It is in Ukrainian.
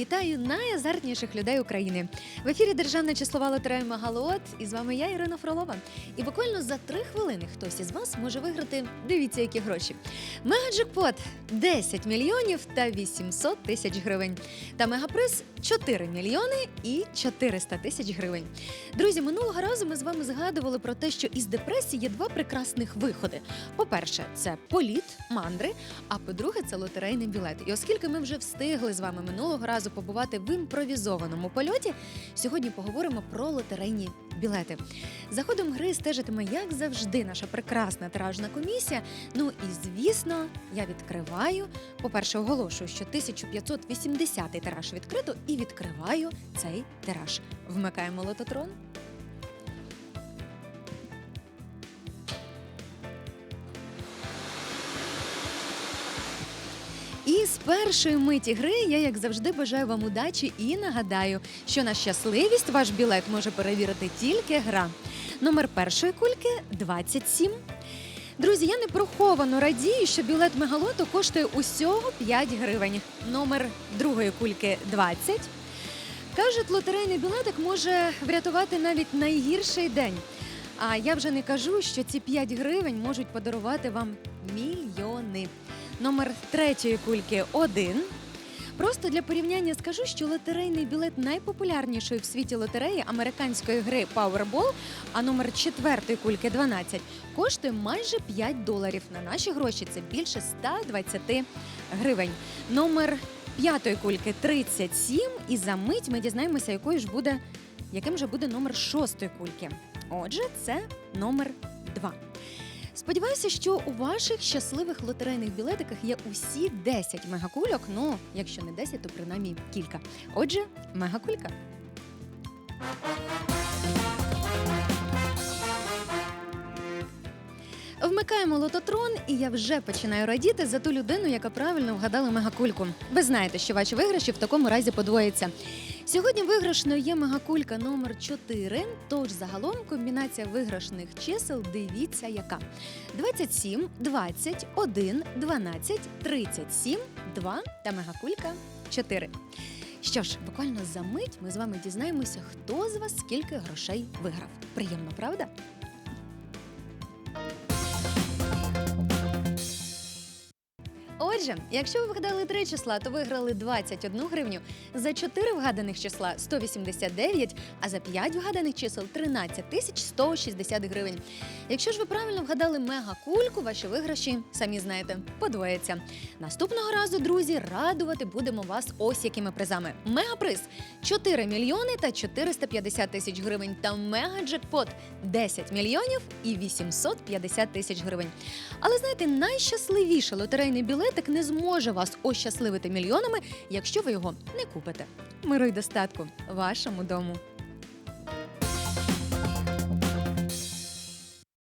Вітаю найазартніших людей України. В ефірі Державна числова лотерея Магалот. І з вами я, Ірина Фролова. І буквально за три хвилини хтось із вас може виграти. Дивіться, які гроші. Мегаджекпот 10 мільйонів та 800 тисяч гривень. Та мегаприз 4 мільйони і 400 тисяч гривень. Друзі, минулого разу ми з вами згадували про те, що із депресії є два прекрасних виходи. По-перше, це політ, мандри. А по-друге, це лотерейний білет. І оскільки ми вже встигли з вами минулого разу побувати в імпровізованому польоті, сьогодні поговоримо про лотерейні білети. За ходом гри стежитиме, як завжди, наша прекрасна тиражна комісія. Ну і звісно, я відкриваю. По-перше, оголошую, що 1580 тираж відкрито і відкриваю цей тираж. Вмикаємо лототрон. І з першої миті гри я, як завжди, бажаю вам удачі і нагадаю, що на щасливість ваш білет може перевірити тільки гра. Номер першої кульки 27. Друзі, я не приховано радію, що білет мегалоту коштує усього 5 гривень. Номер другої кульки 20. Кажуть, лотерейний білетик може врятувати навіть найгірший день. А я вже не кажу, що ці 5 гривень можуть подарувати вам мільйони. Номер третьої кульки 1. Просто для порівняння скажу, що лотерейний білет найпопулярнішої в світі лотереї американської гри Powerball, а номер четвертої кульки 12, коштує майже 5 доларів. На наші гроші це більше 120 гривень. Номер п'ятої кульки 37, і за мить ми дізнаємося, якою ж буде, яким же буде номер шостої кульки. Отже, це номер 2. Сподіваюся, що у ваших щасливих лотерейних білетиках є усі 10 мегакульок. Ну, якщо не 10, то принаймні кілька. Отже, мегакулька. Вмикаємо лототрон, і я вже починаю радіти за ту людину, яка правильно вгадала мегакульку. Ви знаєте, що ваші виграші в такому разі подвоїться. Сьогодні виграшною є мегакулька номер 4, Тож загалом комбінація виграшних чисел дивіться яка: 27, 20, 1, 12, 37, 2 та мегакулька 4. Що ж, буквально за мить ми з вами дізнаємося, хто з вас скільки грошей виграв. Приємно, правда? Отже, якщо ви вгадали три числа, то виграли 21 гривню. За 4 вгаданих числа 189, а за 5 вгаданих чисел 13 тисяч 160 гривень. Якщо ж ви правильно вгадали мегакульку, ваші виграші, самі знаєте, подвояться. Наступного разу, друзі, радувати будемо вас ось якими призами. Мегаприз 4 мільйони та 450 тисяч гривень та мегаджекпот 10 мільйонів і 850 тисяч гривень. Але знаєте, найщасливіший лотерейний білетик не зможе вас ощасливити мільйонами, якщо ви його не купите. Миру й достатку вашому дому.